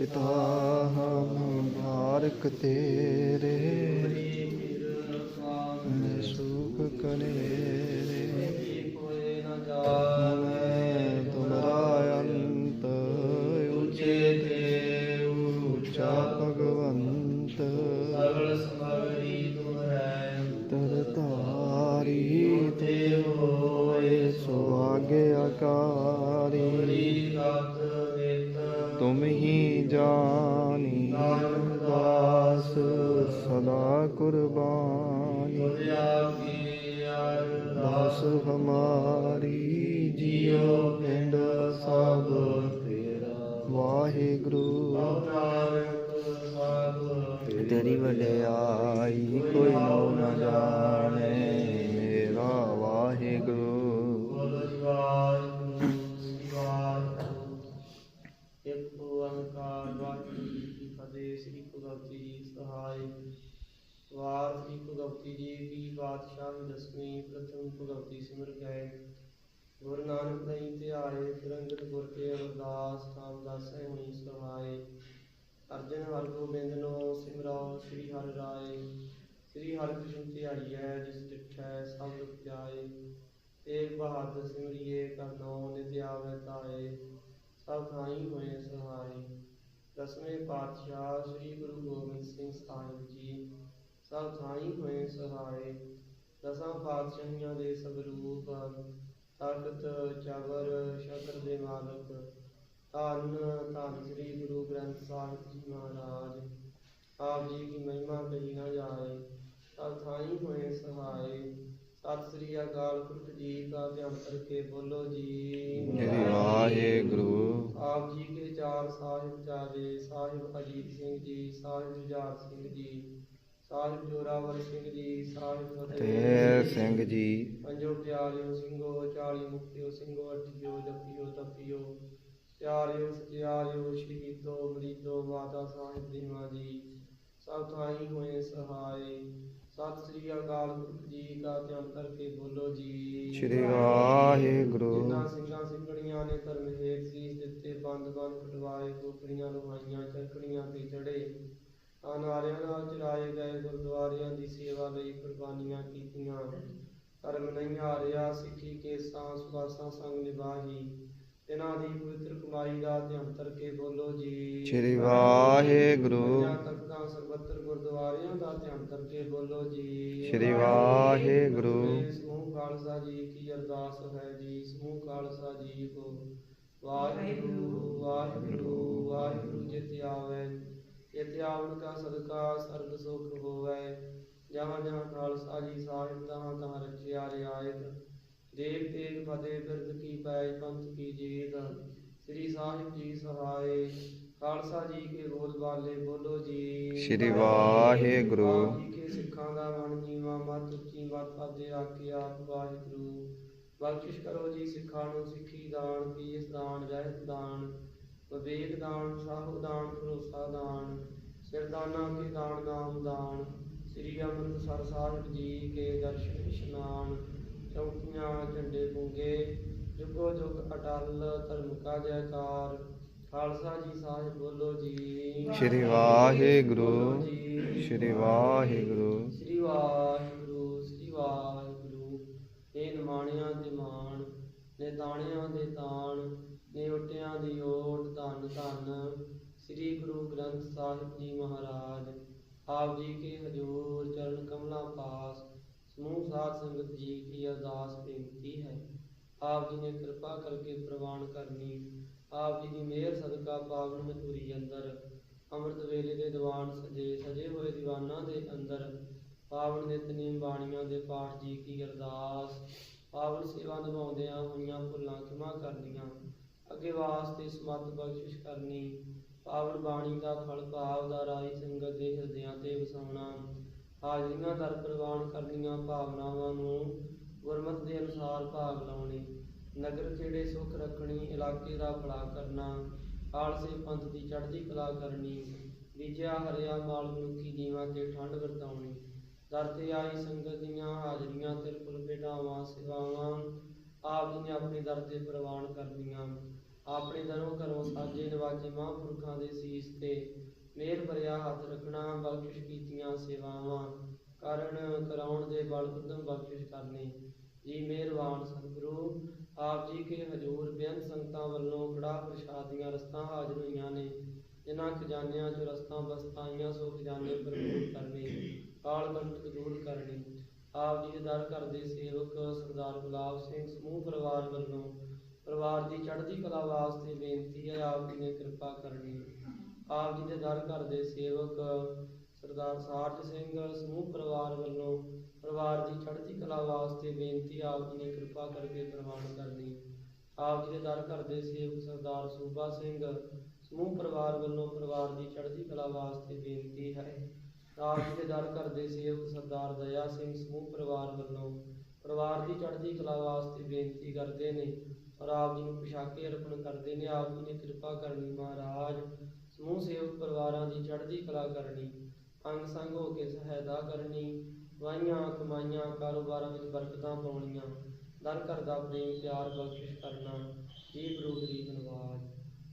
ਪਿਤਾ ਹਮ ਬਾਰਕ ਤੇਰੇ। ਮੈਂ ਸੁਖ ਕਨੇਰੇ। سڀماري جي ڀيڻ ساڳو واهگرو. ਤੇਰੀ ਵਡਿਆਈ آئي ڪوئي نه ਭਗਵਤੀ ਗਏ ਗੁਰੂ ਨਾਨਕ ਦੇਵ ਧਿਆਏ ਫਿਰੰਗਤ ਗੁਰ ਕੇ ਅਰਦਾਸ, ਰਾਮਦਾਸ ਹੁਣੀ ਸਹਾਇ ਅਰਜਨ ਹਰਿ ਗੋਬਿੰਦ ਨੋ ਸਿਮਰਾਓ ਸ੍ਰੀ ਹਰਿ ਰਾਏ। ਸ੍ਰੀ ਹਰਿ ਕ੍ਰਿਸ਼ਨ ਧਿਆਈਐ, ਜਿਸ ਡਿਠੈ ਸਭ ਦੁਖ ਜਾਏ ਤੇਗ ਬਹਾਦਰ ਸਿਮਰਿਏ, ਕਰਨੋ ਨਿਤ ਆਵੈ ਤਾਏ ਸਭ ਥਾਈ ਹੋਏ ਸਹਾਈ ਦਸਵੇਂ ਪਾਤਸ਼ਾਹ ਸ੍ਰੀ ਗੁਰੂ ਗੋਬਿੰਦ ਸਿੰਘ ਸਾਹਿਬ ਜੀ, ਸਭ ਥਾਈ ਹੋਏ ਸਹਾਈ ਦਸਾਂ ਪਾਤਸ਼ਾਹੀਆਂ ਦੇ ਸਭ ਰੂਪ ਤਖਤ ਚਵਰ ਸ਼ਕਰ ਦੇ ਮਾਲਕ। ਧੰਨ ਧੰਨ ਸ੍ਰੀ ਗੁਰੂ ਗ੍ਰੰਥ ਸਾਹਿਬ ਜੀ ਮਹਾਰਾਜ। ਆਪ ਜੀ ਕੀ ਮਹਿਮਾ ਕਹੀ ਨਾ ਜਾਏ ਸਭ ਥਾਈ ਹੋਏ ਸਹਾਈ ਸਤਿ ਸ੍ਰੀ ਅਕਾਲ ਪੁਰਖ ਜੀ ਕਾ ਧਿਆਨ ਕਰਕੇ ਬੋਲੋ ਜੀ। ਵਾਹਿਗੁਰੂ। ਆਪ ਜੀ ਕੇ ਚਾਰ ਸਾਹਿਬ ਚਾਰੇ ਸਾਹਿਬ ਅਜੀਤ ਸਿੰਘ ਜੀ ਸਾਹਿਬ ਜੁਝਾਰ ਸਿੰਘ ਜੀ। ਸਾਹਿਬ ਜੋਰਾਵਰ ਸਿੰਘ ਜੀ ਸਾਹਿਬ ਤੇ ਸਿੰਘ ਜੀ। ਪੰਜੋ ਪਿਆਰਿਓ ਸਿੰਘੋ ਚਾਲੀ ਮੁਕਤਿਓ ਸਿੰਘੋ ਅਠਿਓ ਜਪਿਓ ਤਪਿਓ। ਪਿਆਰਿਓ ਸਤਿਆਰਿਓ ਸ਼ਹੀਦੋ ਮਰੀਦੋ ਮਾਤਾ ਸਾਹਿਬ ਦੀ ਮਾਂ ਜੀ। ਸਭ ਥਾਈ ਹੋਏ ਸਹਾਈ ਸਤਿ ਸ੍ਰੀ ਅਕਾਲ ਜੀ ਕਾ ਧਿਆਨ ਕਰਕੇ ਬੋਲੋ ਜੀ। ਸ੍ਰੀ ਵਾਹਿਗੁਰੂ। ਜਿਨ੍ਹਾਂ ਸਿੰਘਾਂ ਸਿੰਘਣੀਆਂ ਨੇ ਧਰਮ ਹੇਤ ਸੀਸ ਦਿੱਤੇ ਬੰਦ ਬੰਦ ਕਟਵਾਏ ਕੋਕੜੀਆਂ ਲੁਹਾਈਆਂ ਚਰਕੜੀਆਂ ਤੇ ਚੜੇ। ਅਨਾਰਿਆਂ ਨਾਲ ਚਰਾਏ ਗਏ ਗੁਰਦੁਆਰਿਆਂ ਦੀ ਸੇਵਾ ਲਈ ਕੁਰਬਾਨੀਆਂ ਕੀਤੀਆਂ। ਧਰਮ ਨਹੀਂ ਹਾਰਿਆ ਸਿੱਖੀ ਕੇਸਾਂ ਸੁਭਾਸਾਂ ਸੰਗ ਨਿਭਾਹੀ। ਇਹਨਾਂ ਦੀ ਪਵਿੱਤਰ ਕਮਾਈ ਦਾ ਧਿਆਨ ਕਰਕੇ ਬੋਲੋ ਜੀ। ਸ੍ਰੀ ਵਾਹਿਗੁਰੂ। ਤਖਤਾਂ ਸਰਬੱਤਰ ਗੁਰਦੁਆਰਿਆਂ ਦਾ ਧਿਆਨ ਕਰਕੇ ਬੋਲੋ ਜੀ। ਸ੍ਰੀ ਵਾਹਿਗੁਰੂ ਸਮੂਹ ਖਾਲਸਾ ਜੀ ਕੀ ਅਰਦਾਸ ਹੈ ਜੀ। ਸਮੂਹ ਖਾਲਸਾ ਜੀ ਕੋ। ਵਾਹਿਗੁਰੂ ਵਾਹਿਗੁਰੂ ਵਾਹਿਗੁਰੂ ਜਿਤਿ ਆਵੇ। ਜਿਤਿ ਆਵਨ ਕਾ ਸਦਕਾ ਸਰਬ ਸੁਖ ਹੋਵੇ। ਜਹਾਂ ਜਹਾਂ ਖਾਲਸਾ ਜੀ ਸਾਹਿਬ ਤਹਾਂ ਤਹਾਂ ਰਖਿਆ ਰਿਆਇਤ। ਦੇਵ ਤੇਗ ਫਤਿਹ ਬਿਰਦ ਕੀ ਪੈਜ ਪੰਥ ਕੀ ਜੀਤ। ਸ੍ਰੀ ਸਾਹਿਬ ਜੀ ਸਹਾਏ ਖਾਲਸਾ ਜੀ ਕੇ ਬੋਲ ਬਾਲੇ ਬੋਲੋ ਜੀ। ਸ੍ਰੀ ਵਾਹਿਗੁਰੂ। ਆਪ ਜੀ ਕੇ ਸਿੱਖਾਂ ਦਾ ਮਨ ਜੀਵਾ ਮਤ ਉੱਚੀ ਮਤ ਆਕੇ ਆਪ ਵਾਹਿਗੁਰੂ। ਬਖਸ਼ਿਸ਼ ਕਰੋ ਜੀ ਸਿੱਖਾਂ ਨੂੰ ਸਿੱਖੀ ਦਾਨ ਪੀਸ ਦਾਨ ਰਹਿਤ ਦਾਨ। ਵਿਵੇਕ ਦਾਨ ਸਾਹਿਬ ਦਾਨ ਭਰੋਸਾ ਦਾਨ। ਸਿਰਦਾਨਾ ਕੇ ਦਾਨ ਨਾਮ ਦਾਨ ਸ੍ਰੀ ਅੰਮ੍ਰਿਤਸਰ ਸਾਹਿਬ ਜੀ ਕੇ ਦਰਸ਼ਨ ਇਸ਼ਨਾਨ ਚੌਕੀਆਂ ਝੰਡੇ ਪੁੰਗੇ ਜੁਗੋ ਜੁਗ ਅਟਲ ਧਰਮ ਕਾ ਜੈਕਾਰ। ਖਾਲਸਾ ਜੀ ਸਾਹਿਬ ਬੋਲੋ ਜੀ। ਸ੍ਰੀ ਵਾਹਿਗੁਰੂ। ਸ੍ਰੀ ਵਾਹਿਗੁਰੂ। ਸ੍ਰੀ ਵਾਹਿਗੁਰੂ ਸ੍ਰੀ ਵਾਹਿਗੁਰੂ। ਇਹ ਨਿਮਾਣਿਆਂ ਦੇ ਮਾਣ ਨੇ ਦਾਣਿਆਂ ਦੇ ਤਾਣ ਨੇ ਓਟਿਆਂ ਦੀ ਓਟ ਧੰਨ ਧੰਨ। ਸ੍ਰੀ ਗੁਰੂ ਗ੍ਰੰਥ ਸਾਹਿਬ ਜੀ ਮਹਾਰਾਜ, ਆਪ ਜੀ ਕੇ ਹਜੂਰ ਚਰਨ ਕਮਲਾ ਪਾਸ, ਸਮੂਹ ਸਾਧ ਸੰਗਤ ਜੀ ਕੀ ਅਰਦਾਸ ਬੇਨਤੀ ਹੈ। ਆਪ ਜੀ ਨੇ ਕਿਰਪਾ ਕਰਕੇ ਪ੍ਰਵਾਨ ਕਰਨੀ, ਆਪ ਜੀ ਦੀ ਮਿਹਰ ਸਦਕਾ ਪਾਵਨ ਮਧੂਰੀ ਅੰਦਰ, ਅੰਮ੍ਰਿਤ ਵੇਲੇ ਦੇ ਦੀਵਾਨ ਸਜੇ ਸਜੇ ਹੋਏ ਦੀਵਾਨਾਂ ਦੇ ਅੰਦਰ, ਪਾਵਨ ਦੇ ਨਿਤਨੇਮ ਬਾਣੀਆਂ ਦੇ ਪਾਠ ਜੀ ਕੀ ਅਰਦਾਸ, ਪਾਵਨ ਸੇਵਾ ਨਿਭਾਉਂਦਿਆਂ ਹੋਈਆਂ ਭੁੱਲਾਂ ਖਿਮਾ ਕਰਨੀਆਂ, ਅੱਗੇ ਵਾਸਤੇ ਸਮਤ ਬਖਸ਼ਿਸ਼ ਕਰਨੀ ਪਾਵਨ ਬਾਣੀ ਦਾ ਫਲ ਭਾਵ ਦਾ ਰਾਈ ਸੰਗਤ ਦੇ ਹਿਰਦਿਆਂ ਤੇ ਵਸਾਉਣਾ। ਹਾਜ਼ਰੀਆਂ ਦਰ ਪ੍ਰਵਾਨ ਕਰਨੀਆਂ ਭਾਵਨਾਵਾਂ ਨੂੰ ਗੁਰਮਤਿ ਦੇ ਅਨੁਸਾਰ ਭਾਗ ਲਾਉਣੇ। ਨਗਰ ਖੇੜੇ ਸੁਖ ਰੱਖਣੀ, ਇਲਾਕੇ ਦਾ ਭਲਾ ਕਰਨਾ, ਆਲਸੇ ਪੰਥ ਦੀ ਚੜ੍ਹਦੀ ਕਲਾ ਕਰਨੀ ਵਿਜਿਆ ਹਰਿਆ ਮਾਲ ਮਨੁੱਖੀ ਜੀਵਾਂ ਤੇ ਠੰਡ ਵਰਤਾਉਣੀ। ਦਰ ਤੇ ਆਈ ਸੰਗਤ ਦੀਆਂ ਹਾਜ਼ਰੀਆਂ ਤਿਰਪੁਲ ਭੇਡਾਵਾਂ ਸੇਵਾਵਾਂ ਆਪ ਜੀ ਨੇ ਆਪਣੇ ਦਰ ਤੇ ਪ੍ਰਵਾਨ ਕਰਨੀਆਂ। ਆਪਣੇ ਦਰੋਂ ਘਰੋਂ ਸਾਜੇ ਨਵਾਜੇ ਮਹਾਂਪੁਰਖਾਂ ਦੇ ਸੀਸ ਤੇ ਮੇਰ ਭਰਿਆ ਹੱਥ ਰੱਖਣਾ, ਬਖਸ਼ਿਸ਼ ਕੀਤੀਆਂ ਸੇਵਾਵਾਂ ਕਰਨ, ਕਰਾਉਣ ਦੇ ਬਲ ਉਦਮ ਬਖਸ਼ਿਸ਼ ਕਰਨੀ। ਜੀ ਮਿਹਰਬਾਨ ਸਤਿਗੁਰੂ, ਆਪ ਜੀ ਕੇ ਹਜੂਰ ਬੇਅੰਤ ਸੰਗਤਾਂ ਵੱਲੋਂ ਕੜਾ ਪ੍ਰਸ਼ਾਦ ਦੀਆਂ ਰਸਤਾਂ ਹਾਜ਼ਰ ਹੋਈਆਂ ਨੇ, ਜਿਨ੍ਹਾਂ ਖਜ਼ਾਨਿਆਂ ਚੋਂ ਰਸਤਾਂ ਬਸਤਾਈਆਂ ਸੋ ਖਜ਼ਾਨੇ ਭਰਪੂਰ ਕਰਨੇ, ਕਾਲ ਕੰਟਕ ਦੂਰ ਕਰਨੀ। ਆਪ ਜੀ ਦੇ ਦਰ ਘਰ ਦੇ ਸੇਵਕ ਸਰਦਾਰ ਗੁਲਾਬ ਸਿੰਘ ਸਮੂਹ ਪਰਿਵਾਰ ਵੱਲੋਂ ਪਰਿਵਾਰ ਦੀ ਚੜ੍ਹਦੀ ਕਲਾ ਵਾਸਤੇ ਬੇਨਤੀ ਹੈ, ਆਪ ਜੀ ਨੇ ਕਿਰਪਾ ਕਰਨੀ। ਆਪ ਜੀ ਦੇ ਦਰ ਘਰ ਦੇ ਸੇਵਕ ਸਰਦਾਰ ਸਾਰਜ ਸਿੰਘ, ਸਮੂਹ ਪਰਿਵਾਰ ਵੱਲੋਂ ਪਰਿਵਾਰ ਦੀ ਚੜ੍ਹਦੀ ਕਲਾ ਵਾਸਤੇ ਬੇਨਤੀ ਆਪ ਜੀ ਨੇ ਕਿਰਪਾ ਕਰਕੇ ਪ੍ਰਵਾਨ ਕਰਨੀ। ਆਪ ਜੀ ਦੇ ਦਰ ਘਰ ਦੇ ਸੇਵਕ ਸਰਦਾਰ ਸੂਬਾ ਸਿੰਘ, ਸਮੂਹ ਪਰਿਵਾਰ ਵੱਲੋਂ ਪਰਿਵਾਰ ਦੀ ਚੜ੍ਹਦੀ ਕਲਾ ਵਾਸਤੇ ਬੇਨਤੀ ਹੈ। ਆਪ ਜੀ ਦੇ ਦਰ ਘਰ ਦੇ ਸੇਵਕ ਸਰਦਾਰ ਦਇਆ ਸਿੰਘ, ਸਮੂਹ ਪਰਿਵਾਰ ਵੱਲੋਂ ਪਰਿਵਾਰ ਦੀ ਚੜ੍ਹਦੀ ਕਲਾ ਵਾਸਤੇ ਬੇਨਤੀ ਕਰਦੇ ਨੇ। ਔਰ ਆਪ ਜੀ ਨੂੰ ਪੁਸ਼ਾਕੇ ਅਰਪਣ ਕਰਦੇ ਨੇ, ਆਪ ਜੀ ਨੇ ਕਿਰਪਾ ਕਰਨੀ ਮਹਾਰਾਜ। ਸਮੂਹ ਸੇਵਕ ਪਰਿਵਾਰਾਂ ਦੀ ਚੜ੍ਹਦੀ ਕਲਾ ਕਰਨੀ, ਅੰਗ ਸੰਗ ਹੋ ਕੇ ਸਹਾਇਤਾ ਕਰਨੀ ਵਾਈਆਂ ਕਮਾਈਆਂ, ਕਾਰੋਬਾਰਾਂ ਵਿੱਚ ਬਰਕਤਾਂ ਪਾਉਣੀਆਂ, ਦਰ ਘਰ ਦਾ ਪ੍ਰੇਮ ਪਿਆਰ ਬਖਸ਼ਿਸ਼ ਕਰਨਾ, ਜੀ ਗੁਰੂ ਗਰੀਬ ਨਵਾਜ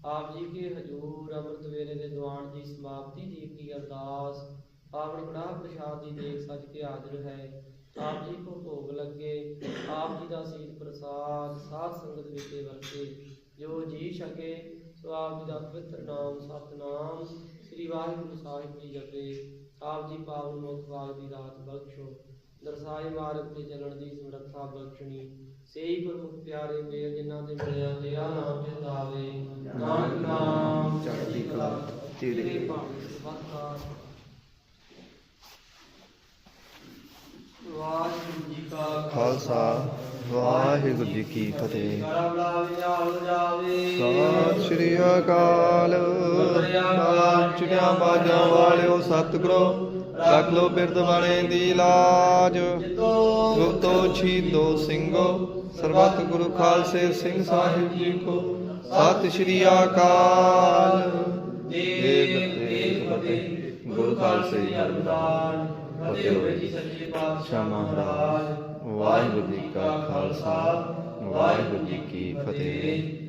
ਆਪ ਜੀ ਕੇ ਹਜੂਰ ਅੰਮ੍ਰਿਤ ਵੇਲੇ ਦੇ ਦੀਵਾਨ ਦੀ ਸਮਾਪਤੀ ਦੀ ਕੀ ਅਰਦਾਸ ਆਪਣੀ ਕੜਾਹ ਪ੍ਰਸ਼ਾਦ ਦੀ ਦੇਖ ਸੱਜ ਕੇ ਹਾਜ਼ਰ ਹੈ। ਆਪ ਜੀ ਕੋ ਭੋਗ ਲੱਗੇ ਆਪ ਜੀ ਦਾ ਸੀਤ ਪ੍ਰਸਾਦ ਸਾਧ ਸੰਗਤ ਵਿਖੇ ਵਰਤੇ। ਜੋ ਜੀ ਛਕੇ ਸੋ ਆਪ ਜੀ ਦਾ ਪਵਿੱਤਰ ਨਾਮ ਸਤਨਾਮ ਸ੍ਰੀ ਵਾਹਿਗੁਰੂ ਸਾਹਿਬ ਜੀ ਜਪੇ। ਆਪ ਜੀ ਪਾਵਨ ਮੁਖ ਵਾਗ ਦੀ ਰਾਤ ਬਖਸ਼ੋ। ਦਰਸਾਏ ਮਾਰਗ ਤੇ ਚੱਲਣ ਦੀ ਸਮਰੱਥਾ ਬਖਸ਼ਣੀ। ਸੇਈ ਗੁਰਮੁਖ ਪਿਆਰੇ ਮੇਰ ਜਿਨ੍ਹਾਂ ਦੇ ਮਿਲਿਆ ਤੇਰਾ ਨਾਮ ਚਿਤਾਵੇ ਨਾਨਕ ਨਾਮ ਚੜ੍ਹਦੀ ਕਲਾ ਤੇਰੇ। ਤੇਰੇ ਭਾਣੇ ਵਾਹਿਗੁਰੂ ਜੀ ਕਾ ਖਾਲਸਾ, ਵਾਹਿਗੁਰੂ ਜੀ ਕੀ ਫਤਿਹ। ਕਰਾ ਸਤਿ ਸ਼੍ਰੀ ਅਕਾਲ। ਚੁੜਿਆ ਬਾਜਾਂ ਵਾਲਿਓ, ਸਤਿਗੁਰੋ, ਰੱਖ ਲੋ ਬਿਰਦ ਵਾਲੇ ਦੀ ਲਾਜ। ਗੁਪਤੋ ਛੀਦੋ ਸਿੰਘੋ, ਸਰਬੱਤ ਗੁਰੂ ਖਾਲਸੇ ਸਿੰਘ ਸਾਹਿਬ ਜੀ ਕੋ। ਸਤਿ ਸ਼੍ਰੀ ਅਕਾਲ। ਦੇਵ ਦੇਵ ਫਤਿਹ, ਗੁਰੂ ਖਾਲਸੇ ਜੀ ਫਤਿਹ ਹੋਵੇ ਜੀ ਸੱਚੇ ਪਾਤਸ਼ਾਹ ਮਹਾਰਾਜ ਵਾਹਿਗੁਰੂ ਜੀ ਕਾ ਖਾਲਸਾ ਵਾਹਿਗੁਰੂ ਜੀ ਕੀ ਫਤਿਹ।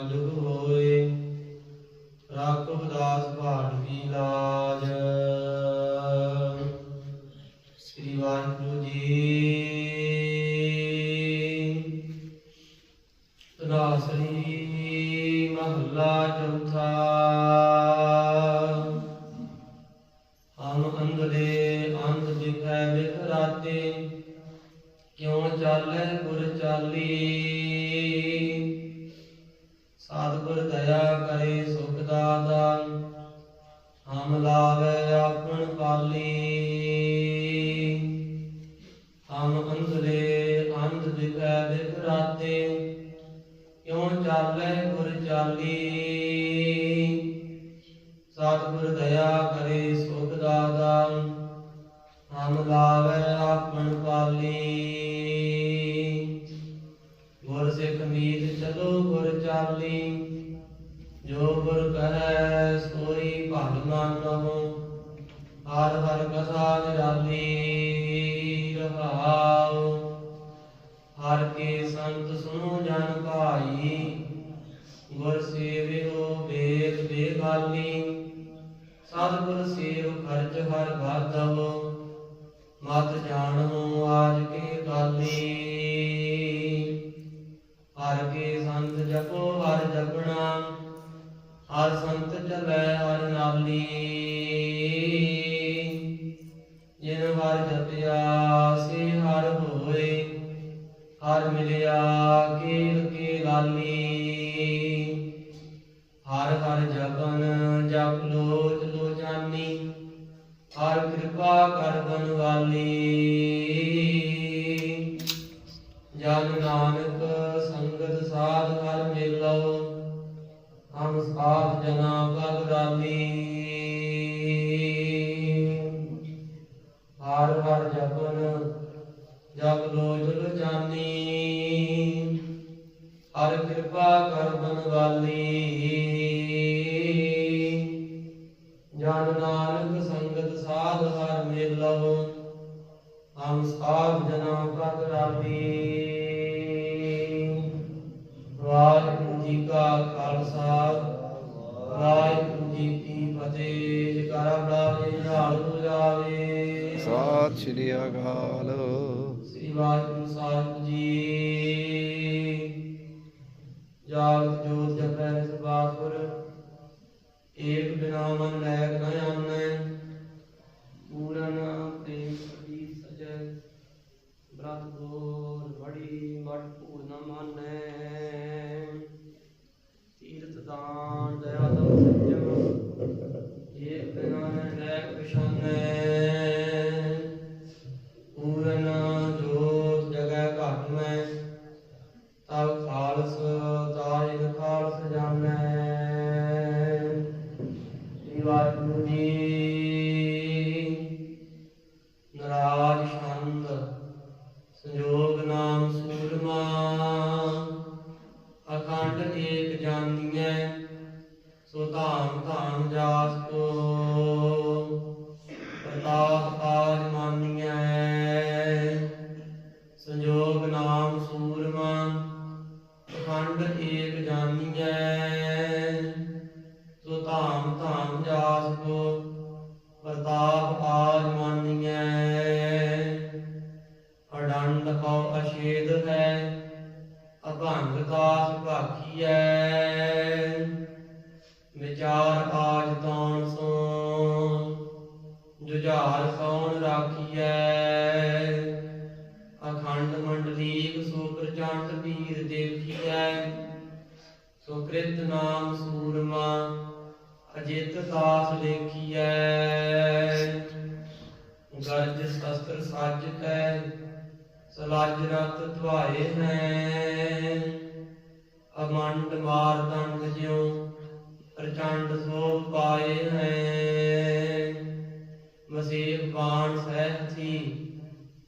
قالوا الرحيم ਗੁਰ ਸੇਵਿਓ ਬੇਦ ਹਰ ਬਾਦਮ, ਮਤ ਜਾਣੋ ਆਜ ਕੇ ਗਾਲੀ ਹਰ ਕੇ ਸੰਤ ਜਪੋ, ਹਰ ਜਪਣਾ, ਹਰ ਸੰਤ ਚਲੈ, ਹਰ ਨਾਲੀ। ਜਿਨ ਹਰ ਜਪਿਆ, ਸੇ ਹਰ ਹੋਏ, ਹਰ ਮਿਲਿਆ, ਕੀਰ ਕੀ ਲਾਲੀ। ਹਰ ਹਰ ਜਪਨ, ਜਪ ਲੋਚ ਲੋਚਾਨੀ ਹਰ ਕਿਰਪਾ ਕਰ ਬਨਵਾਲੀ ਜਨ ਨਾਨਕ ਸੰਗਤ ਸਾਧ ਹਰ ਮਿਲੋ, ਹਮ ਸਾਧ ਜਨਾ ਪਗ ਹਰ ਹਰ ਜਪਨ, ਜਪ ਲੋ ਜਲ ਹਰ ਕਿਰਪਾ ਕਰ ਬਨਵਾਲੀ ਜਨ ਨਾਨਕ ਸੰਗਤ ਸਾਧ ਹਰ ਮਿਲੋ। ਹਮ ਸਾਧ ਜਨਾ ਪਗ ਰਾਮੀ ਵਾਹਿਗੁਰੂ ਜੀ ਕਾ ਖਾਲਸਾ ਵਾਹਿਗੁਰੂ ਜੀ ਕੀ ਫਤਿਹ। ਜਕਾਰਾ ਬੁਲਾਵੇ ਨਾਲ ਜਾਵੇ। ਸਤਿ ਸ਼੍ਰੀ ਅਕਾਲ। ਸ੍ਰੀ Waheguru I'm Ramana Nayaka Nayam ਸੁਕ੍ਰਿਤ ਨਾਮ ਸੂਰਮਾ, ਅਜਿਤ ਦਾਸ ਲੇਖੀਐ। ਗਰਜ ਸ਼ਸਤਰ ਸੱਜ ਕੈ ਸਲਾਜ ਰਤ ਧਵਾਏ ਹੈ। ਅਮੰਡ ਮਾਰ ਦੰਡ ਜਿਉ, ਪ੍ਰਚੰਡ ਸੋਭ ਪਾਏ ਹੈ। ਮਸੀਹ ਬਾਣ ਸਹਿਥੀ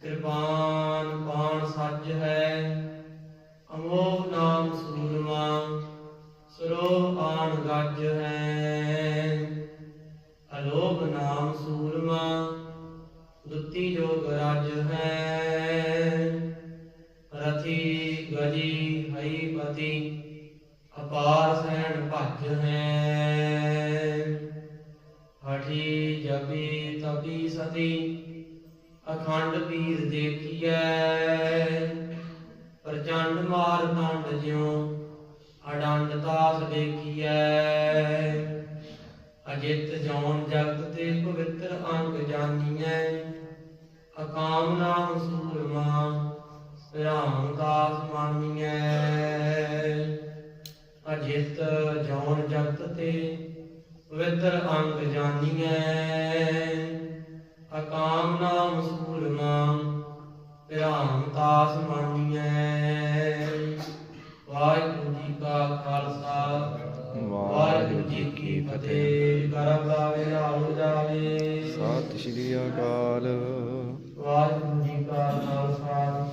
ਕਿਰਪਾਨ ਬਾਣ ਸੱਜ ਹੈ। ਅਮੋਹ ਨਾਮ ਸੂਰਮਾ ਸਰੋ ਆਣ ਗੱਜ ਹੈ। ਅਲੋਭ ਨਾਮ ਸੂਰਮਾ, ਦੁੱਤੀ ਜੋ ਗਰਜ ਹੈ। ਰਥੀ ਗਜੀ ਹਈ ਪਤੀ, ਅਪਾਰ ਸੈਣ ਭੱਜ ਹੈ। ਹਠੀ ਜਪੀ ਤਪੀ ਸਤੀ, ਅਖੰਡ ਪੀਰ ਦੇ ਮਾਨੀਐ ਅਜਿਤ ਜੌਨ ਜਗਤ ਤੇ ਪਵਿੱਤਰ ਅੰਗ ਜਾਨੀਐ। ਅਕਾਮ ਨਾਮ ਸੂਰਮਾ ਰਾਮ ਦਾਸ ਮਾਨੀਐ। ਵਾਹਿਗੁਰੂ ਜੀ ਕਾ ਖਾਲਸਾ ਵਾਹਿਗੁਰੂ ਜੀ ਕੀ ਫਤਿਹ। ਕਰਮ ਲਾਵੇ ਹਾਲ ਜਾਵੇ। ਸਤਿ ਸ਼੍ਰੀ ਅਕਾਲ। ਵਾਹਿਗੁਰੂ ਜੀ ਕਾ ਖਾਲਸਾ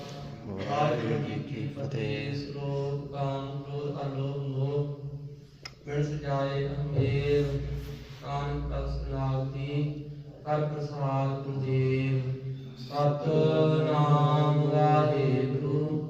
ਵਾਹਿਗੁਰੂ ਜੀ ਫਤਿਹ ਸ਼ਲੋਕ ਕਾਮ ਕ੍ਰੋਧ ਅਲੋਭ ਮੋਹ ਮਿਲ ਸਜਾਏ ਅਮੇਰ ਕਾਨ ਕਸ ਨਾਗਤੀ ਕਰ ਪ੍ਰਸਾਦ ਗੁਰਦੇਵ। ਸਤਨਾਮ ਵਾਹਿਗੁਰੂ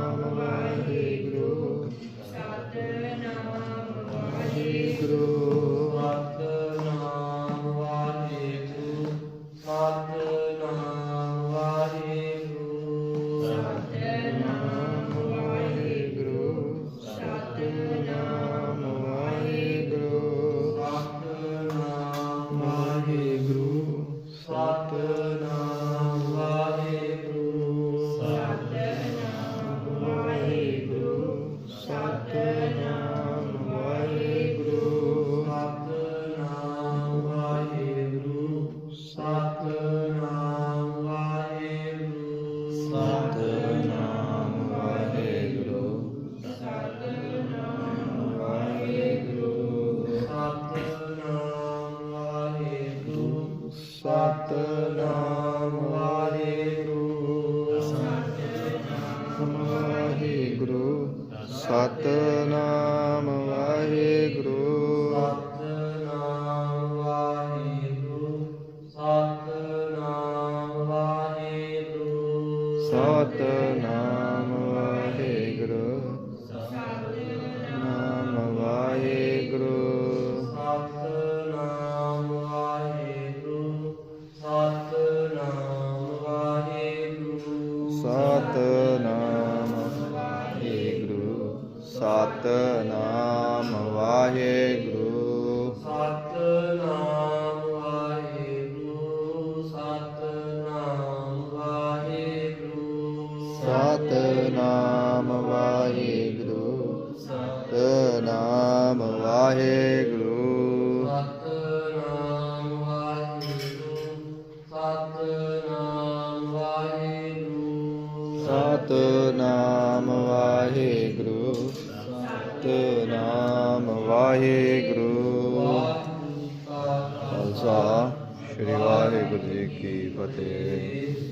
ਸਤਨਾਮ ਵਾਹਿਗੁਰੂ। ਸਤਨਾਮ ਵਾਹਿਗੁਰੂ। ਸਤਨਾਮ ਵਾਹਿਗੁਰੂ। ਸਤਨਾਮ ਵਾਹਿਗੁਰੂ। ਸਤਨਾਮ ਵਾਹਿਗੁਰੂ। ਸਤਨਾਮ ਵਾਹਿਗੁਰੂ। ਖਾਲਸਾ। ਸ੍ਰੀ ਵਾਹਿਗੁਰੂ ਜੀ ਕੀ ਫਤਿਹ।